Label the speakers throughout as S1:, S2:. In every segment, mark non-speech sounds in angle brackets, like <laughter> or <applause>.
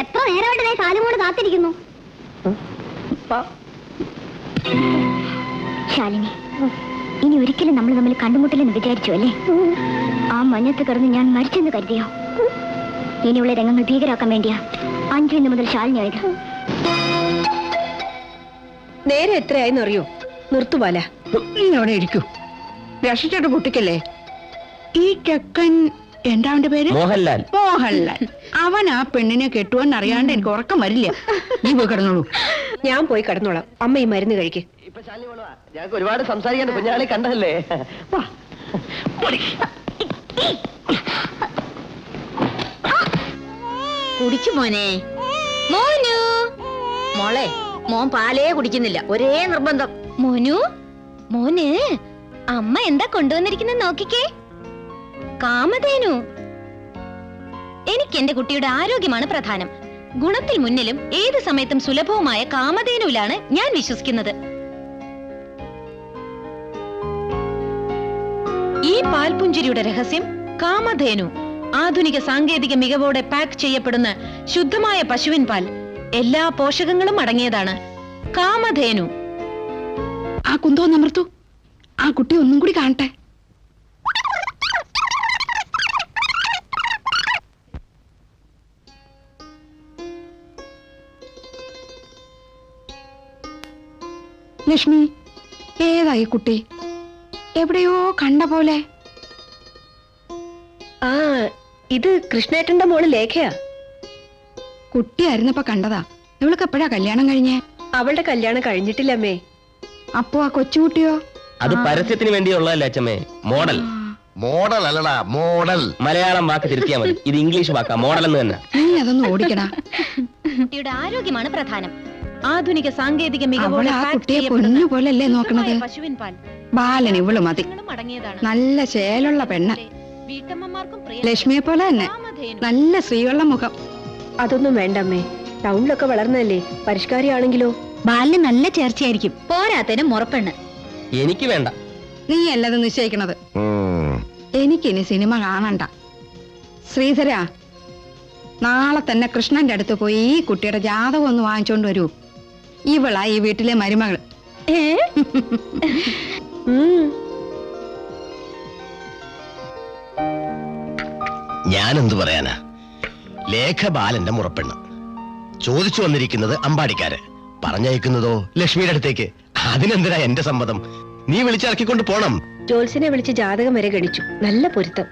S1: എത്ര നേരമായിട്ട് ഞാൻ കാലും കൊണ്ട് കാത്തിരിക്കുന്നു? ശാലിനി ഇനി ഒരിക്കലും നമ്മൾ തമ്മിൽ കണ്ടുമുട്ടില്ലെന്ന് വിചാരിച്ചു അല്ലേ? ആ മഞ്ഞത്ത് കിടന്ന് ഞാൻ മരിച്ചെന്ന് കരുതിയോ? ഇനിയുള്ള രംഗങ്ങൾ ഭീകരാക്കാൻ വേണ്ടിയാ അഞ്ചു ഇന്ന് മുതൽ ശാലിനി ആയത്.
S2: നേരെ എത്രയായെന്ന് അറിയോ? നിർത്തുപാല
S3: നീ അവിടെ ഇരിക്കൂ. രക്ഷിച്ചിട്ട് പൊട്ടിക്കല്ലേ? ഈ ചെക്കൻ എന്താ അവന്റെ പേര്?
S4: മോഹൻലാൽ.
S3: മോഹൻലാൽ. അവൻ ആ പെണ്ണിനെ കെട്ടുവെന്ന് അറിയാണ്ട് എനിക്ക് ഉറക്കം വരില്ല. നീ പോയി കിടന്നോളൂ.
S2: ഞാൻ പോയി കിടന്നോളാം. അമ്മ ഈ മരുന്ന് കഴിക്ക്.
S4: ഇപ്പൊ ശാലിനി മോൾ വാ. ഞങ്ങൾക്ക് ഒരുപാട് സംസാരിക്കാൻ കുഞ്ഞാളെ കണ്ടതല്ലേ? വാ. പൊടി.
S5: കുടിച്ചു മോനെ. മോനു. മോളെ മോൻ പാലേ കുടിക്കുന്നില്ല. ഒരേ നിർബന്ധം.
S1: മോനു? മോന് അമ്മ എന്താ കൊണ്ടുവന്നിരിക്കുന്നത് നോക്കിക്കേ. കാമധേനു. എനിക്ക് എന്റെ കുട്ടിയുടെ ആരോഗ്യമാണ് പ്രധാനം. ഗുണത്തിൽ മുന്നിലും ഏത് സമയത്തും സുലഭവുമായ കാമധേനുവിലാണ് ഞാൻ വിശ്വസിക്കുന്നത്.
S5: ഈ പാൽപുഞ്ചിരിയുടെ രഹസ്യം കാമധേനു. ആധുനിക സാങ്കേതിക മികവോടെ പാക്ക് ചെയ്യപ്പെടുന്ന ശുദ്ധമായ പശുവിൻ പാൽ. എല്ലാ പോഷകങ്ങളും അടങ്ങിയതാണ്. കാമധേനു.
S3: ആ കുന്തോ നമർത്തു. ആ കുട്ടി ഒന്നും കൂടി കാണട്ടെ. ലക്ഷ്മി? ഏതായി കുട്ടി? എവിടെയോ കണ്ട പോലെ.
S2: ആ ഇത് കൃഷ്ണേട്ടന്റെ മോൾ ലേഖയാ.
S3: കുട്ടിയായിരുന്നപ്പോ കണ്ടതാ. ഇവൾക്ക് എപ്പോഴാ കല്യാണം കഴിഞ്ഞേ?
S2: അവളുടെ കല്യാണം കഴിഞ്ഞിട്ടില്ലമ്മേ
S3: അപ്പോ ആ കൊച്ചുകുട്ടിയോ?
S4: അത് പരസ്യത്തിന് വേണ്ടിയുള്ളതല്ലേ അച്ഛമ്മേ? മോഡൽ.
S6: മോഡൽ അല്ലടാ മോഡൽ.
S4: മലയാളം വാക്ക് തിരുത്തിയാ മതി. ഇത് ഇംഗ്ലീഷ് വാക്കാ മോഡൽ എന്ന് തന്നെ.
S3: നീ അതൊന്നും ഓടിക്കടാ. <laughs>
S1: കുട്ടിയുടെ ആരോഗ്യമാണ് പ്രധാനം.
S5: ആധുനിക സാങ്കേതിക മികവോടെ
S3: അവൾ ആ കുട്ടിയെ
S5: ചെയ്യപ്പെടുന്ന
S3: പൊന്നു പോലല്ലേ നോക്കണത്?
S5: പശുവിൻ പാൽ
S3: ബാലൻ ഇവൾ മതി.
S5: അടങ്ങിയതാണ്.
S3: നല്ല ചേലുള്ള പെണ്ണ്.
S5: വീട്ടമ്മമാർക്കും
S3: ലക്ഷ്മിയെ പോലെ തന്നെ. നല്ല സ്ത്രീകളുടെ മുഖം.
S2: അതൊന്നും വേണ്ടമ്മേ. ടൗണിലൊക്കെ വളർന്നല്ലേ. പരിഷ്കാരിയാണെങ്കിലോ?
S1: ബാലിന് നല്ല ചേർച്ചയായിരിക്കും. പോരാത്തതിനും മുറപ്പെണ്ണ്
S4: എനിക്ക് വേണ്ട.
S3: നീ അല്ലത് നിശ്ചയിക്കണത്. എനിക്കിനി സിനിമ കാണണ്ട. ശ്രീധര നാളെ തന്നെ കൃഷ്ണന്റെ അടുത്ത് പോയി ഈ കുട്ടിയുടെ ജാതകം ഒന്ന് വാങ്ങിച്ചോണ്ട് വരൂ. ഇവളാ ഈ വീട്ടിലെ മരുമകൾ
S2: ഞാനെന്തു
S6: ഞാൻ എന്തു പറയാനാ? ലേഖ ബാലന്റെ മുറപ്പെണ്ണ്. ചോദിച്ചു വന്നിരിക്കുന്നത് അമ്പാടിക്കാര്. പറഞ്ഞയക്കുന്നതോ ലക്ഷ്മിയുടെ അടുത്തേക്ക്? അതിനെന്തിനാ എന്റെ സമ്മതം? നീ വിളിച്ചിറക്കിക്കൊണ്ട് പോണം.
S2: ജോത്സിനെ വിളിച്ച് ജാതകം വരെ ഗണിച്ചു. നല്ല പൊരുത്തം.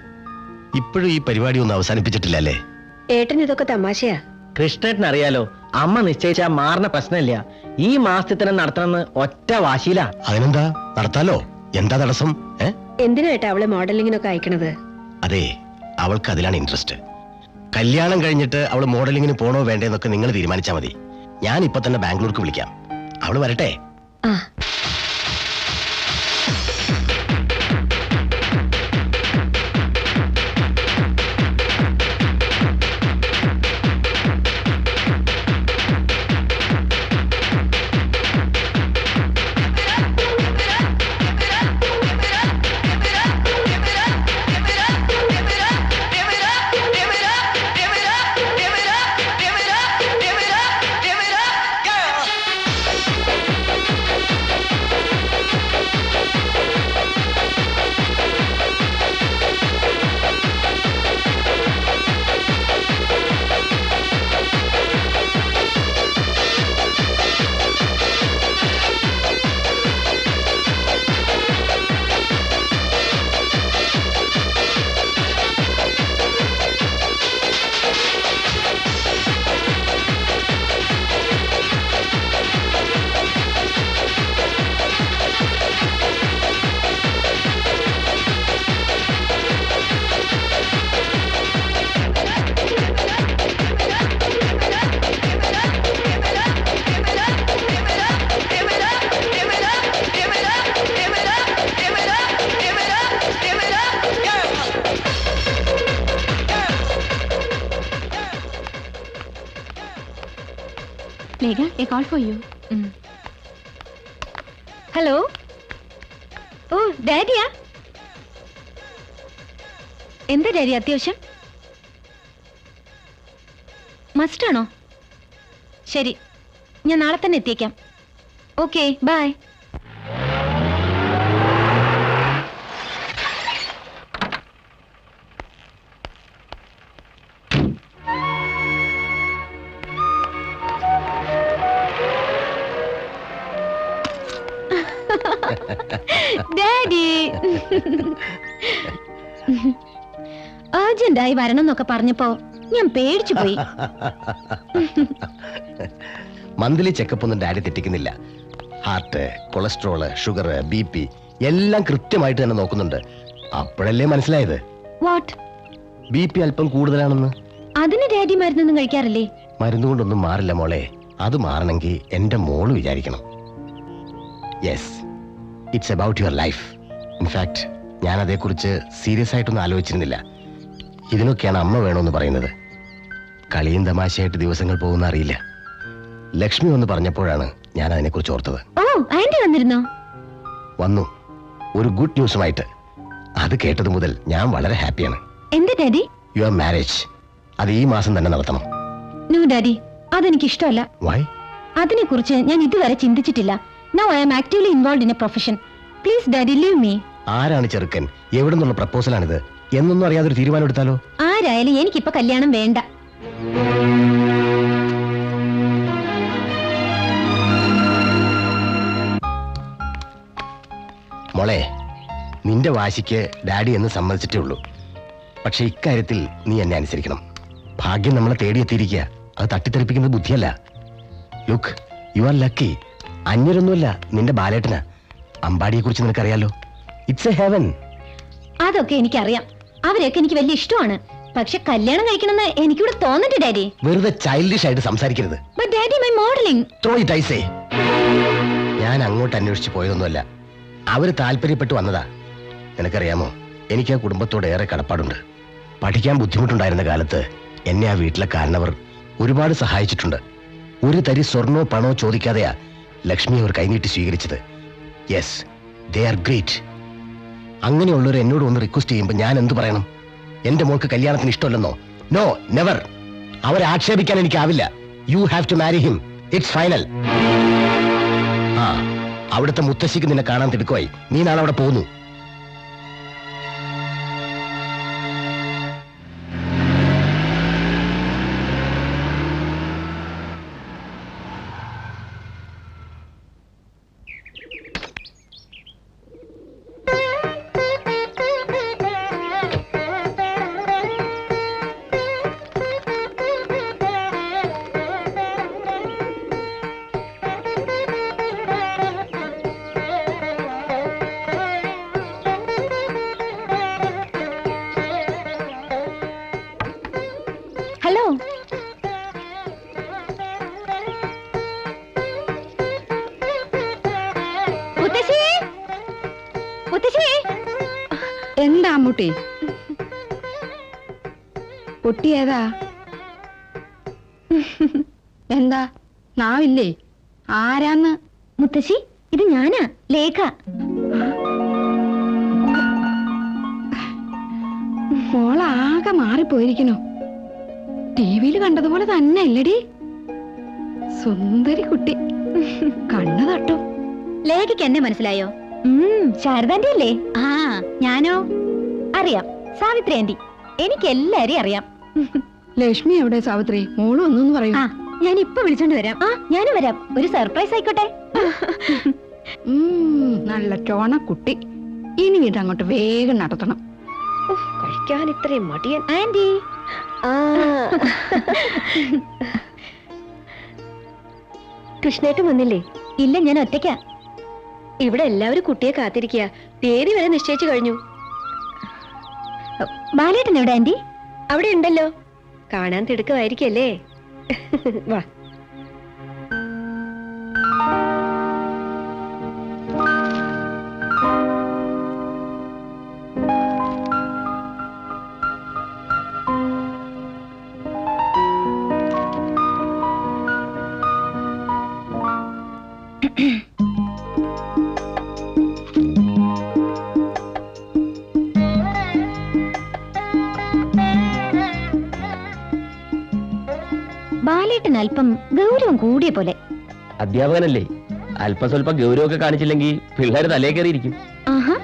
S6: ഇപ്പോഴും ഈ പരിപാടി ഒന്നും അവസാനിപ്പിച്ചിട്ടില്ല അല്ലേ
S2: ഏട്ടൻ ഇതൊക്കെ തമാശയാ.
S4: കൃഷ്ണേട്ടൻ അറിയാലോ അമ്മ നിശ്ചയിച്ച മാറുന്ന പ്രശ്നമില്ല. ഈ മാസത്തിൽ തന്നെ നടത്തണമെന്ന് ഒറ്റ വാശിയില.
S6: അതിനെന്താ? നടത്താലോ? എന്താ തടസ്സം? ഏ?
S2: എന്തിനാ ഏട്ടാ അവളെ മോഡലിങ്ങിനൊക്കെ അയക്കണത്?
S6: അതെ അവൾക്ക് അതിലാണ് ഇൻട്രസ്റ്റ്. കല്യാണം കഴിഞ്ഞിട്ട് അവൾ മോഡലിങ്ങിന് പോണോ വേണ്ടേന്നൊക്കെ നിങ്ങൾ തീരുമാനിച്ചാൽ മതി. ഞാൻ ഇപ്പൊ തന്നെ ബാംഗ്ലൂർക്ക് വിളിക്കാം. അവൾ വരട്ടെ?
S2: ആ.
S1: Lekha for you. Mm.
S5: Hello?
S1: Oh, ഡാഡിയാ
S5: എന്താ ഡാഡി അത്യാവശ്യം മസ്റ്റാണോ ശരി ഞാൻ നാളെ തന്നെ എത്തിയേക്കാം ഓക്കെ ബൈ അർജന്റായി വരണം എന്നൊക്കെ പറഞ്ഞപ്പോ ഞാൻ പേടിച്ചു പോയി.
S6: മന്ത്ലി ചെക്കപ്പ് ഒന്നും daddy തെറ്റിക്കുന്നില്ല. Heart cholesterol sugar B P എല്ലാം കൃത്യമായിട്ട് തന്നെ നോക്കുന്നുണ്ട്. അപ്പോഴല്ലേ മനസ്സിലായത്?
S5: വാട്ട്
S6: ബി പി അല്പം കൂടുതലാണെന്ന്.
S5: അതിന് ഡാഡി മരുന്നൊന്നും കഴിക്കാറില്ലേ?
S6: മരുന്ന് കൊണ്ടൊന്നും മാറില്ല മോളെ. അത് മാറണമെങ്കിൽ എന്റെ മോൾ വിചാരിക്കണം. Yes it's about your life in fact ഞാൻ അതേക്കുറിച്ച് സീരിയസ് ആയിട്ടൊന്നും ആലോചിച്ചിരുന്നില്ല. ഇതിനൊക്കെയാണ് അമ്മ വേണമെന്ന് പറയുന്നത്. കളിയും തമാശയായിട്ട് ദിവസങ്ങൾ പോകുന്ന അറിയില്ല. ലക്ഷ്മി ഒന്ന് പറഞ്ഞപ്പോഴാണ് ഞാൻ അതിനെക്കുറിച്ച് ഓർത്തത്.
S5: ഓ ആന്റി വന്നിരുന്നോ?
S6: വന്നു. ഒരു ഗുഡ് ന്യൂസുമായിട്ട് അത് കേട്ടത് മുതൽ ഞാൻ വളരെ ഹാപ്പിയാണ്.
S5: എന്താ ഡാഡി?
S6: യുവർ മാരേജ് അത് ഈ മാസം തന്നെ നടത്തണം.
S5: നോ ഡാഡി അതെനിക്ക് ഇഷ്ടമല്ല
S6: വൈ
S5: അതിനെക്കുറിച്ച് ഞാൻ ഇതുവരെ ചിന്തിച്ചിട്ടില്ല. Now I am actively involve in a profession please daddy leave me
S6: ആരാണ് ചെറുക്കൻ? എവിടെ നിന്നുള്ള പ്രപ്പോസലാണിത്? എന്നൊന്നും അറിയാതെ ഒരു തീരുമാനം എടുത്താലോ?
S5: ആരായാലും എനിക്കിപ്പോ കല്യാണം വേണ്ട.
S6: മോളെ നിന്റെ വാശിക്ക് ഡാഡി എന്ന് സമ്മതിച്ചിട്ടേ ഉള്ളൂ. പക്ഷെ ഇക്കാര്യത്തിൽ നീ എന്നെ അനുസരിക്കണം. ഭാഗ്യം നമ്മളെ തേടിയെത്തിയിരിക്കുക. അത് തട്ടിത്തെറിപ്പിക്കുന്നത് ബുദ്ധിയല്ല. ലുക്ക് യു ആർ ലക്കി അന്യരൊന്നുമല്ല നിന്റെ ബാലേട്ടന്. അമ്പാടിയെ കുറിച്ച് നിനക്കറിയാലോ? ഇറ്റ്സ് എ ഹെവൻ
S5: അതൊക്കെ എനിക്കറിയാം. അവരെയൊക്കെ എനിക്ക് വലിയ ഇഷ്ടമാണ്. പക്ഷെ കല്യാണം കഴിക്കണമെന്ന് എനിക്കിവിടെ തോന്നട്ടെ ഡാഡി.
S6: വെറുതെ ചൈൽഡിഷ് ആയിട്ട് സംസാരിക്കരുത്.
S5: But daddy my modelling
S6: throw it ഐസേ ഞാൻ അങ്ങോട്ട് അന്വേഷിച്ച് പോയതൊന്നുമല്ല. അവർ താല്പര്യപ്പെട്ട് വന്നതാ. നിനക്കറിയാമോ? എനിക്ക് ആ കുടുംബത്തോട് ഏറെ കടപ്പാടുണ്ട്. പഠിക്കാൻ ബുദ്ധിമുട്ടുണ്ടായിരുന്ന കാലത്ത് എന്നെ ആ വീട്ടിലെ കാരണവർ ഒരുപാട് സഹായിച്ചിട്ടുണ്ട്. ഒരു തരി സ്വർണോ പണോ ചോദിക്കാതെയാ ലക്ഷ്മി അവർ കൈനീട്ടി സ്വീകരിച്ചത്. യെസ് ദേ ആർ ഗ്രേറ്റ് അങ്ങനെയുള്ളവർ എന്നോട് ഒന്ന് റിക്വസ്റ്റ് ചെയ്യുമ്പോൾ ഞാൻ എന്ത് പറയണം? എന്റെ മോൾക്ക് കല്യാണത്തിന് ഇഷ്ടമല്ലെന്നോ? നോ നെവർ അവരെ ആക്ഷേപിക്കാൻ എനിക്കാവില്ല. You have to marry him it's final ആ അവിടുത്തെ മുത്തശ്ശിക്ക് നിന്നെ കാണാൻ തിടുക്കമായി. നീ നാളെ അവിടെ പോകുന്നു
S3: എന്താ അമ്മൂട്ടി? കുട്ടി ഏതാ? എന്താ? നാവില്ലേ? ആരാന്ന്?
S5: മുത്തശ്ശി ഇത് ഞാനാ ലേഖ.
S3: മോളാകെ മാറിപ്പോയിരിക്കണു ടി വിയിൽ കണ്ടതുപോലെ തന്നെ അല്ലടി. സുന്ദരി കുട്ടി. കണ്ണു തട്ടു.
S5: ലേഖയ്ക്ക് എന്നെ മനസ്സിലായോ? ശാരദാന്റെ അല്ലേ ആ ഞാനോ? അറിയാം. സാവിത്രി ആന്റി എനിക്ക് എല്ലാരെയും അറിയാം.
S3: ലക്ഷ്മി എവിടെ സാവിത്രി? മോളും ഒന്നും പറയൂ.
S5: ആ ഞാൻ ഇപ്പൊ വിളിച്ചോണ്ട് വരാം. ആ ഞാനും വരാം. ഒരു സർപ്രൈസ് ആയിക്കോട്ടെ.
S3: നല്ല ചോണ കുട്ടി. ഇനി ഇത് അങ്ങോട്ട് വേഗം നടത്തണം.
S2: കഴിക്കാൻ ഇത്രയും മടിയൻ.
S5: ആന്റി.
S2: ആ. കൃഷ്ണേട്ടൻ വന്നില്ലേ?
S5: ഇല്ല ഞാൻ ഒറ്റയ്ക്കാ.
S2: ഇവിടെ എല്ലാവരും കുട്ടിയെ കാത്തിരിക്കുക തീയതി വരെ നിശ്ചയിച്ചു കഴിഞ്ഞു.
S5: ബാലേട്ടൻ എവിടെ ആന്റി
S2: അവിടെ ഉണ്ടല്ലോ. കാണാൻ തിടുക്കമായിരിക്കല്ലേ? വാ.
S5: ബാലേട്ടൻ അല്പം ഗൗരവം കൂടിയ പോലെ.
S4: അധ്യാപകനല്ലേ? അല്പം സ്വല്പം ഗൗരവമൊക്കെ കാണിച്ചില്ലെങ്കിൽ പിള്ളേർ തലേ കയറിയിരിക്കും.
S5: ആഹാ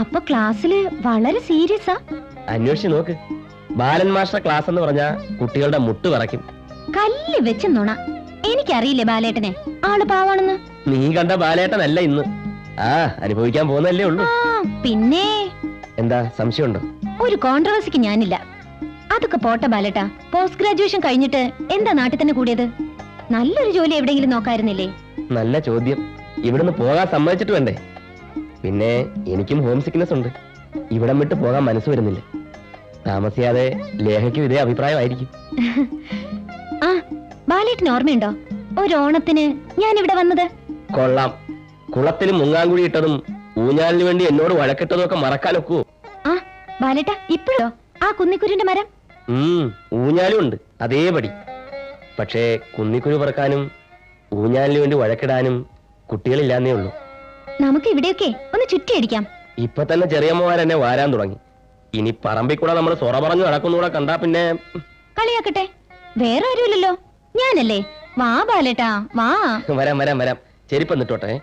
S5: അപ്പൊ ക്ലാസ്സിൽ വളരെ സീരിയസാ?
S4: അന്വേഷിച്ച് നോക്ക്. ബാലൻ മാസ്റ്റർ ക്ലാസ് എന്ന് പറഞ്ഞാ കുട്ടികളുടെ മുട്ട് പറയ്ക്കും
S5: കല്ല് വെച്ച് നുണ. എനിക്കറിയില്ലേ ബാലേട്ടനെ? ആൾ പാവാണെന്ന്.
S4: നീ കണ്ട ബാലേട്ടനല്ല ഇന്ന്. ആ അനുഭവിക്കാൻ പോകുന്നല്ലേ ഉള്ളൂ.
S5: ആ പിന്നെ?
S4: എന്താ സംശയമുണ്ടോ?
S5: ഒരു കോൺട്രവേഴ്സിക്ക് ഞാനില്ല. അതൊക്കെ പോട്ടെ ബാലട്ടാ. പോസ്റ്റ് ഗ്രാജുവേഷൻ കഴിഞ്ഞിട്ട് എന്താ നാട്ടിൽ തന്നെ കൂടിയത്? നല്ലൊരു ജോലി എവിടെയെങ്കിലും നോക്കായിരുന്നില്ലേ?
S4: നല്ല ചോദ്യം. ഇവിടുന്ന് പോകാൻ സമ്മതിച്ചിട്ട് വേണ്ടേ? പിന്നെ എനിക്കും ഹോം സിക്നെസ് ഉണ്ട്. ഇവിടം വിട്ട് പോകാൻ മനസ്സ് വരുന്നില്ല. താമസിയാതെ ലേഖയ്ക്കും ഇതേ അഭിപ്രായമായിരിക്കും. <laughs>
S5: ആ ബാലേട്ടിന് ഓർമ്മയുണ്ടോ? ഒരു ഓണത്തിന് ഞാൻ ഇവിടെ വന്നത്.
S4: കൊള്ളാം. കുളത്തിൽ മുങ്ങാങ്കുഴി ഇട്ടതും ഊഞ്ഞാലിന് വേണ്ടി എന്നോട് വഴക്കിട്ടതും ഒക്കെ മറക്കാനൊക്കുവോ
S5: ആ ബാലേട്ട ഇപ്പോഴോ? ആ കുന്നിക്കുരുന്റെ മരം?
S4: ഊഞ്ഞാലും ഉണ്ട്. അതേപടി. പക്ഷേ കുന്നിക്കുരു പറക്കാനും ഊഞ്ഞാലിന് വേണ്ടി വഴക്കിടാനും കുട്ടികളില്ലാന്നേ ഉള്ളൂ.
S5: നമുക്ക് ഇവിടെയൊക്കെ ഒന്ന് ചുറ്റിയടിക്കാം.
S4: ഇപ്പൊ തന്നെ ചെറിയമ്മമാരെന്നെ വാരാൻ തുടങ്ങി. ഇനി പറമ്പിൽ കൂടെ നമ്മൾ സൊറ പറഞ്ഞു നടക്കുന്നൂടെ കണ്ടാ പിന്നെ
S5: കളിയാക്കട്ടെ. വേറെ ആരുമില്ലല്ലോ. ഞാനല്ലേ. വാ ബാലേട്ടാ. വാ.
S4: വരാം വരാം വരാം. ചെരുപ്പ് നിട്ടോട്ടെ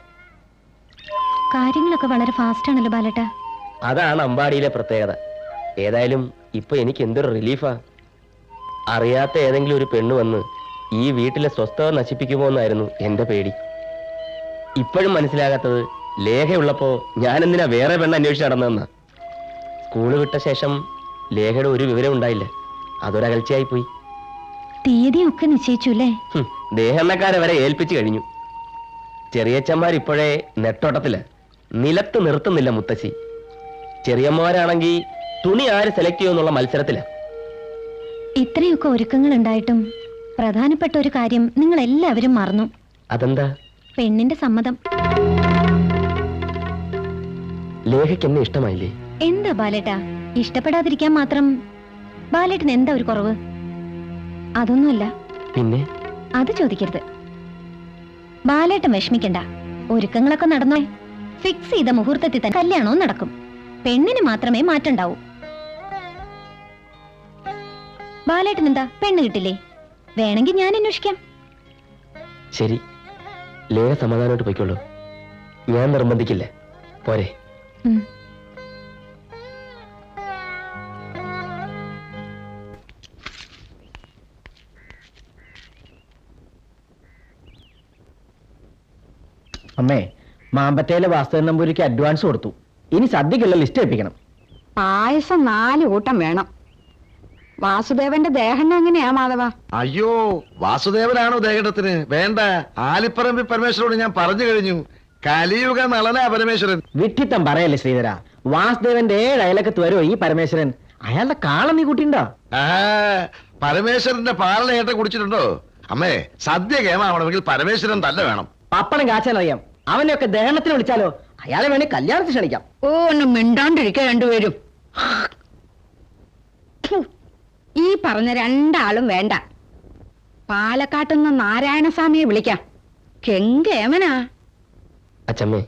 S5: കാര്യങ്ങളൊക്കെ വളരെ ഫാസ്റ്റ് ആണല്ലോ ബാലേട്ടാ.
S4: അതാണ് അമ്പാടിയിലെ പ്രത്യേകത. ഏതായാലും ഇപ്പൊ എനിക്ക് എന്തൊരു റിലീഫാ അറിയാത്ത ഏതെങ്കിലും ഒരു പെണ്ണ് വന്ന് ഈ വീട്ടിലെ സ്വസ്ഥത നശിപ്പിക്കുമോ എന്നായിരുന്നു എന്റെ പേടി. ഇപ്പോഴും മനസ്സിലാകാത്തത് ലേഖയുള്ളപ്പോ ഞാൻ എന്തിനാ വേറെ പെണ്ണ് അന്വേഷിച്ച് നടന്നതെന്നാ? സ്കൂൾ വിട്ട ശേഷം ലേഖയുടെ ഒരു വിവരം ഉണ്ടായില്ല. അതൊരകൽച്ചയായി പോയി.
S5: തീയതിയൊക്കെ നിശ്ചയിച്ചു അല്ലേ
S4: ദേഹെണ്ണക്കാരെ വരെ ഏൽപ്പിച്ചു കഴിഞ്ഞു. ചെറിയച്ചന്മാർ ഇപ്പോഴേ നെട്ടോട്ടത്തിൽ. നിലത്ത് നിർത്തുന്നില്ല മുത്തശ്ശി. ചെറിയമ്മമാരാണെങ്കിൽ തുണി ആര് സെലക്ട് ചെയ്യുമെന്നുള്ള മത്സരത്തിൽ?
S5: ഇത്രയൊക്കെ ഒരുക്കങ്ങൾ ഉണ്ടായിട്ടും പ്രധാനപ്പെട്ട ഒരു കാര്യം നിങ്ങൾ എല്ലാവരും മറന്നു.
S4: അതെന്താ?
S5: പെണ്ണിന്റെ സമ്മതം.
S4: ലേഖയ്ക്ക് എന്നെ ഇഷ്ടമായില്ലേ?
S5: എന്താ ബാലേട്ടാ? ഇഷ്ടപ്പെടാതിരിക്കാൻ മാത്രം ബാലേട്ടന് എന്താ ഒരു കുറവ്? അതൊന്നുമല്ല.
S4: പിന്നെ?
S5: അത് ചോദിക്കരുത്. ബാലേട്ടൻ വിഷമിക്കണ്ട. ഒരുക്കങ്ങളൊക്കെ നടന്നോ ഫിക്സ് ചെയ്ത മുഹൂർത്തത്തിൽ തന്നെ കല്യാണവും നടക്കും. പെണ്ണിന് മാത്രമേ മാറ്റണ്ടാവൂ ബാലേട്ടൻ എന്താ പെണ്ണ് കിട്ടില്ലേ? വേണമെങ്കിൽ ഞാൻ അന്വേഷിക്കാം.
S4: ശരി. ലേഖ സമാധാനമായിട്ട് പോയിക്കോളൂ. ഞാൻ നിർബന്ധിക്കില്ല. പോരെ. അമ്മേ മാമ്പറ്റയിലെ വാസ്തവൻ നമ്പൂരിക്ക് അഡ്വാൻസ് കൊടുത്തു. ഇനി സദ്യക്കുള്ള ലിസ്റ്റ് ഏൽപ്പിക്കണം.
S3: പായസം നാല് കൂട്ടം വേണം. വാസുദേവന്റെ ദേഹം എങ്ങനെയാ മാധവ?
S7: അയ്യോ വാസുദേവനാണോ ദേഹത്തിന്? വേണ്ട. ആലിപ്പറമ്പി പരമേശ്വരോട് ഞാൻ പറഞ്ഞു കഴിഞ്ഞു. കലിയുഗ നളനാ പരമേശ്വരൻ.
S4: വിട്ടിത്തം പറയല്ലേ ശ്രീധര. വാസുദേവന്റെ ഏഴ് അയലക്കത്ത് വരുമോ ഈ പരമേശ്വരൻ? അയാളുടെ കാളം നീ കൂട്ടിണ്ടോ?
S7: ആ പരമേശ്വരന്റെ പാലന ഏട്ട കുടിച്ചിട്ടുണ്ടോ? അമ്മേ സദ്യ കേമാവണമെങ്കിൽ പരമേശ്വരൻ തന്നെ വേണം.
S4: പപ്പണം കാച്ചാൻ അറിയാം അവനെയൊക്കെ ദഹനത്തിന് വിളിച്ചാലോ? അയാളെ വേണേ കല്യാണത്തിന് ക്ഷണിക്കാം.
S3: ഓ ഒന്ന് മിണ്ടാണ്ടിരിക്ക രണ്ടുപേരും. ഈ പറഞ്ഞ രണ്ടാളും വേണ്ട. പാലക്കാട്ടുനിന്ന് നാരായണസ്വാമിയെ വിളിക്കാം. കെങ്കേമനാ
S4: അച്ചമ്മേ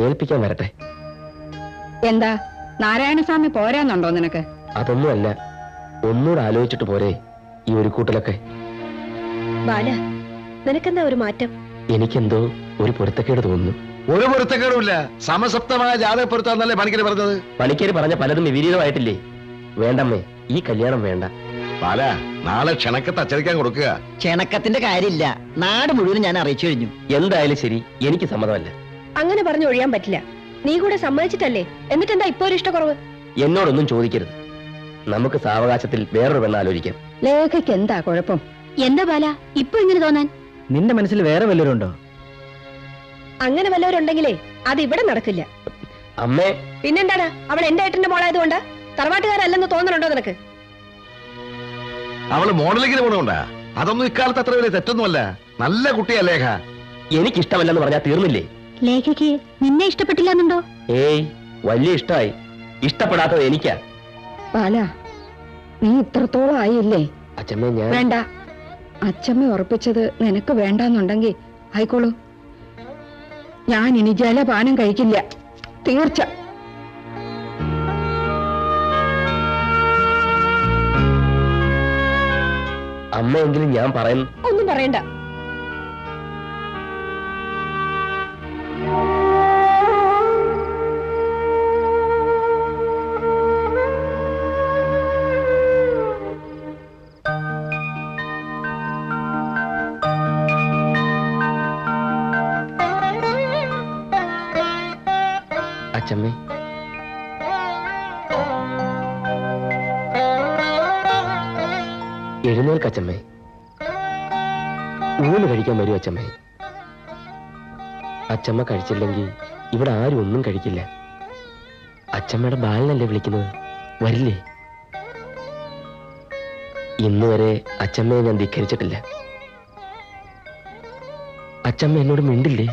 S4: ഏൽപ്പിക്കാൻ വരട്ടെ.
S3: എന്താ? നാരായണസ്വാമി പോരാന്നുണ്ടോ നിനക്ക്?
S4: അതൊന്നുമല്ല. ഒന്നുകൂടെ ആലോചിച്ചിട്ട് പോരെ ഈ ഒരു കൂട്ടലൊക്കെ.
S2: ബാല നിനക്കെന്താ ഒരു മാറ്റം?
S4: എനിക്കെന്തോ ഒരു പൊരുത്തക്കേട് തോന്നുന്നു.
S7: ഒരു പൊരുത്തക്കേടുമില്ല. സമസപ്തമായ ജാതക പൊരുത്താന്നല്ലേ പണിക്കര് പറഞ്ഞത്?
S4: പണിക്കര് പറഞ്ഞ പലതും വിപരീതമായിട്ടില്ലേ? വേണ്ടമ്മേ ഈ കല്യാണം വേണ്ട.
S7: പാല നാളെ ക്ഷണക്കത്ത് അച്ചടിക്കാൻ കൊടുക്കുക.
S8: ക്ഷണക്കത്തിന്റെ കാര്യമില്ല. നാട് മുഴുവൻ ഞാൻ അറിയിച്ചു കഴിഞ്ഞു.
S4: എന്തായാലും ശരി എനിക്ക് സമ്മതമല്ല.
S2: അങ്ങനെ പറഞ്ഞു ഒഴിയാൻ പറ്റില്ല. നീ കൂടെ സമ്മതിച്ചിട്ടല്ലേ? എന്നിട്ട് എന്താ ഇപ്പൊ ഒരു ഇഷ്ടക്കുറവ്?
S4: എന്നോടൊന്നും ചോദിക്കരുത്. നമുക്ക് സാവകാശത്തിൽ വേറൊരു പെണ്ണ് ആലോചിക്കാം
S3: ലേഖയ്ക്ക് എന്താ കുഴപ്പം?
S5: എന്താ ബാല? ഇപ്പൊ ഇങ്ങനെ തോന്നാൻ?
S4: നിന്റെ മനസ്സിൽ വേറെ വല്ലവരുണ്ടോ?
S2: അങ്ങനെ വല്ലവരുണ്ടെങ്കിലേ അത് ഇവിടെ നടക്കില്ല.
S4: അമ്മേ.
S2: പിന്നെന്താണ്? അവൾ എന്റെ ഏട്ടന്റെ മോളായതുകൊണ്ട് തറവാട്ടുകാരല്ലെന്ന് തോന്നുന്നുണ്ടോ നിനക്ക്?
S7: അവൾ മോഡലിങ്ങിന് പോണോണ്ടാ? അതൊന്നും ഇക്കാലത്ത് അത്ര വലിയ തെറ്റൊന്നുമല്ല. നല്ല കുട്ടിയാ ലേഖ.
S4: എനിക്കിഷ്ടമല്ലെന്ന് പറഞ്ഞാൽ തീർന്നില്ലേ?
S5: ലേഖയ്ക്ക് നിന്നെ ഇഷ്ടപ്പെട്ടില്ലെന്നുണ്ടോ?
S4: ഏയ് വലിയ ഇഷ്ടമായി ഇഷ്ടപ്പെടാത്തത് എനിക്കാ.
S3: ബാല നീ ഇത്രത്തോളം ആയില്ലേ?
S4: അച്ഛമ്മ ഞാൻ
S3: വേണ്ട. അച്ഛമ്മ ഉറപ്പിച്ചത് നിനക്ക് വേണ്ടാന്നുണ്ടെങ്കിൽ ആയിക്കോളൂ. ഞാൻ ഇനി ജലപാനം കഴിക്കില്ല. തീർച്ച.
S4: അമ്മയെങ്കിലും ഞാൻ പറയുന്നു
S2: ഒന്നും പറയണ്ട.
S4: എഴുന്നേൽക്കച്ചമ്മേ ഊണ് കഴിക്കാൻ വരൂ അച്ചമ്മേ. അച്ചമ്മ കഴിച്ചില്ലെങ്കിൽ ഇവിടെ ആരും ഒന്നും കഴിക്കില്ല. അച്ചമ്മയുടെ ബാലനല്ലേ വിളിക്കുന്നത്? വരില്ലേ? ഇന്ന് വരെ അച്ചമ്മയെ ഞാൻ ധിക്കരിച്ചിട്ടില്ല. അച്ചമ്മ എന്നോട് മിണ്ടില്ലേ?